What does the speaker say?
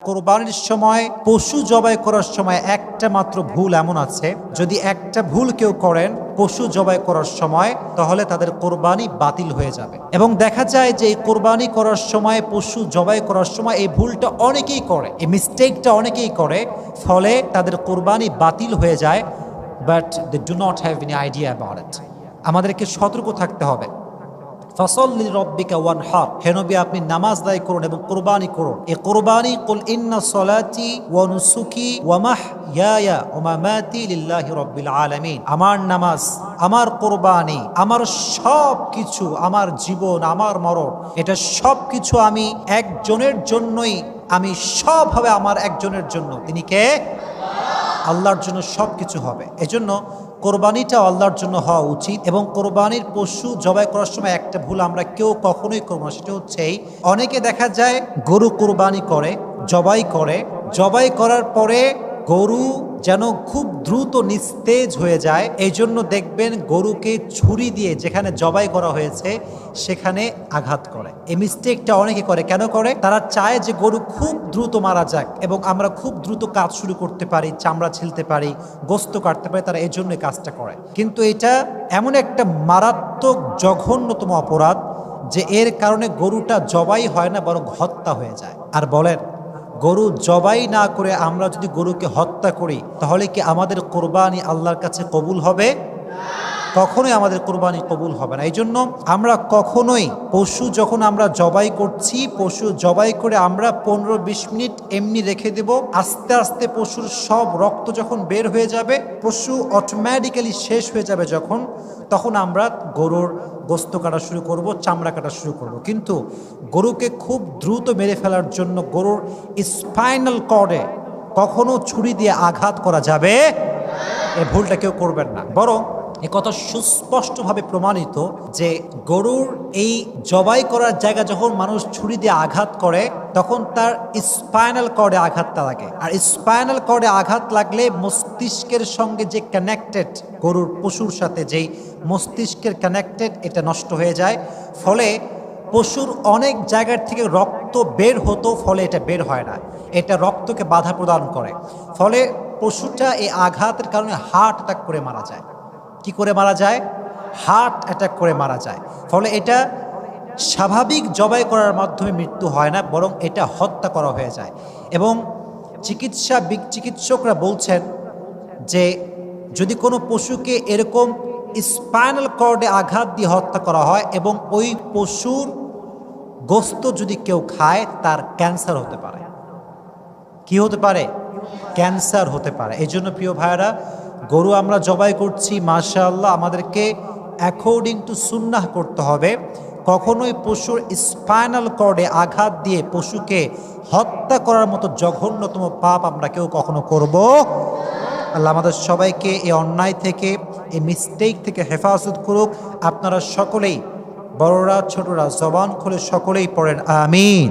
কোরবানির সময়, পশু জবাই করার সময় একটা মাত্র ভুল এমন আছে। যদি একটা ভুল কেউ করেন, পশু জবাই করার সময়, তাহলে তাদের কোরবানি বাতিল হয়ে যাবে। এবং দেখা যায় যে এই কোরবানি করার সময়, পশু জবাই করার সময় এই ভুলটা অনেকেই করে, এই মিস্টেকটা অনেকেই করে, ফলে তাদের কোরবানি বাতিল হয়ে যায় but they do not have any idea about it আমাদেরকে সতর্ক থাকতে হবে। ফসল্লি রব্বিকা ওয়ান হার হে নবী, আপনি নামাজ দায় করুন এবং কোরবানি করুন। এই কোরবানি, কুল ইন্না সলাতি ওয়া নুসুকি ওয়া মাহইয়ায়া ওয়া মামাতি লিল্লাহি রাব্বিল আলামিন। আমার নামাজ, আমার কোরবানি, আমার সব কিছু আমার জীবন, আমার মরণ, এটা সব কিছু আমি একজনের জন্যই, আমি সব হবে আমার একজনের জন্য। তিনি কে? আল্লাহর জন্য সব কিছু হবে। এজন্য কোরবানিটা আল্লাহর জন্য হওয়া উচিত এবং কোরবানির পশু জবাই করার সময় একটা ভুল আমরা কেউ কখনোই করব না। সেটা হচ্ছে এই, অনেকে দেখা যায় গরু কোরবানি করে, জবাই করে। জবাই করার পরে গরু যেন খুব দ্রুত নিস্তেজ হয়ে যায়। এই জন্য দেখবেন গরুকে ছুরি দিয়ে যেখানে জবাই করা হয়েছে, সেখানে আঘাত করে। এই মিস্টেকটা অনেকে করে। কেন করে? তারা চায় যে গরু খুব দ্রুত মারা যাক এবং আমরা খুব দ্রুত কাজ শুরু করতে পারি, চামড়া ছিলতে পারি, গোস্ত কাটতে পারি, তারা এই জন্য কাজটা করে। কিন্তু এটা এমন একটা মারাত্মক জঘন্যতম অপরাধ যে এর কারণে গরুটা জবাই হয় না, বরং হত্যা হয়ে যায়। আর বলেন গরু জবাই না করে আমরা যদি গরুকে হত্যা করি, তাহলে কি আমাদের কোরবানি আল্লাহর কাছে কবুল হবে? কখনোই আমাদের কোরবানি কবুল হবে না। এই জন্য আমরা কখনোই পশু যখন আমরা জবাই করছি, পশু জবাই করে আমরা পনেরো বিশ মিনিট এমনি রেখে দেব। আস্তে আস্তে পশুর সব রক্ত যখন বের হয়ে যাবে, পশু অটোমেটিক্যালি শেষ হয়ে যাবে যখন, তখন আমরা গরুর গোস্ত কাটা শুরু করব, চামড়া কাটা শুরু করব। কিন্তু গরুকে খুব দ্রুত মেরে ফেলার জন্য গরুর স্পাইনাল কর্ডে কখনো ছুরি দিয়ে আঘাত করা যাবে? এই ভুলটা কেউ করবেন না। বরং এ কথা সুস্পষ্টভাবে প্রমাণিত যে গরুর এই জবাই করার জায়গা যখন মানুষ ছুরি দিয়ে আঘাত করে, তখন তার স্পাইনাল কর্ডে আঘাতটা লাগে। আর স্পাইনাল কর্ডে আঘাত লাগলে মস্তিষ্কের সঙ্গে যে কানেক্টেড গরুর পশুর সাথে যেই মস্তিষ্কের কানেক্টেড এটা নষ্ট হয়ে যায়। ফলে পশুর অনেক জায়গার থেকে রক্ত বের হতো, ফলে এটা বের হয় না। এটা রক্তকে বাধা প্রদান করে। ফলে পশুটা এই আঘাতের কারণে হার্ট অ্যাটাক করে মারা যায়। কি করে মারা যায়? হার্ট অ্যাটাক করে মারা যায়। ফলে এটা স্বাভাবিক জবাই করার মাধ্যমে মৃত্যু হয় না, বরং এটা হত্যা করা হয়ে যায়। এবং চিকিৎসা চিকিৎসকরা বলছেন যে, যদি কোনো পশুকে এরকম স্পাইনাল কর্ডে আঘাত দিয়ে হত্যা করা হয় এবং ওই পশুর গোস্ত যদি কেউ খায়, তার ক্যান্সার হতে পারে। কি হতে পারে? ক্যান্সার হতে পারে। এই জন্য প্রিয় ভাইয়েরা গরু আমরা জবাই করছি, মাশাআল্লাহ, আমাদেরকে অ্যাকর্ডিং টু সুন্নাহ করতে হবে। কখনোই পশুর স্পাইনাল কর্ডে আঘাত দিয়ে পশুকে হত্যা করার মতো জঘন্যতম পাপ আমরা কেউ কখনো করব। আল্লাহ আমাদের সবাইকে এই অন্যায় থেকে, এই মিস্টেক থেকে হেফাজত করুক। আপনারা সকলেই, বড়রা, ছোটরা, জবান খুলে সকলেই পড়েন, আমিন।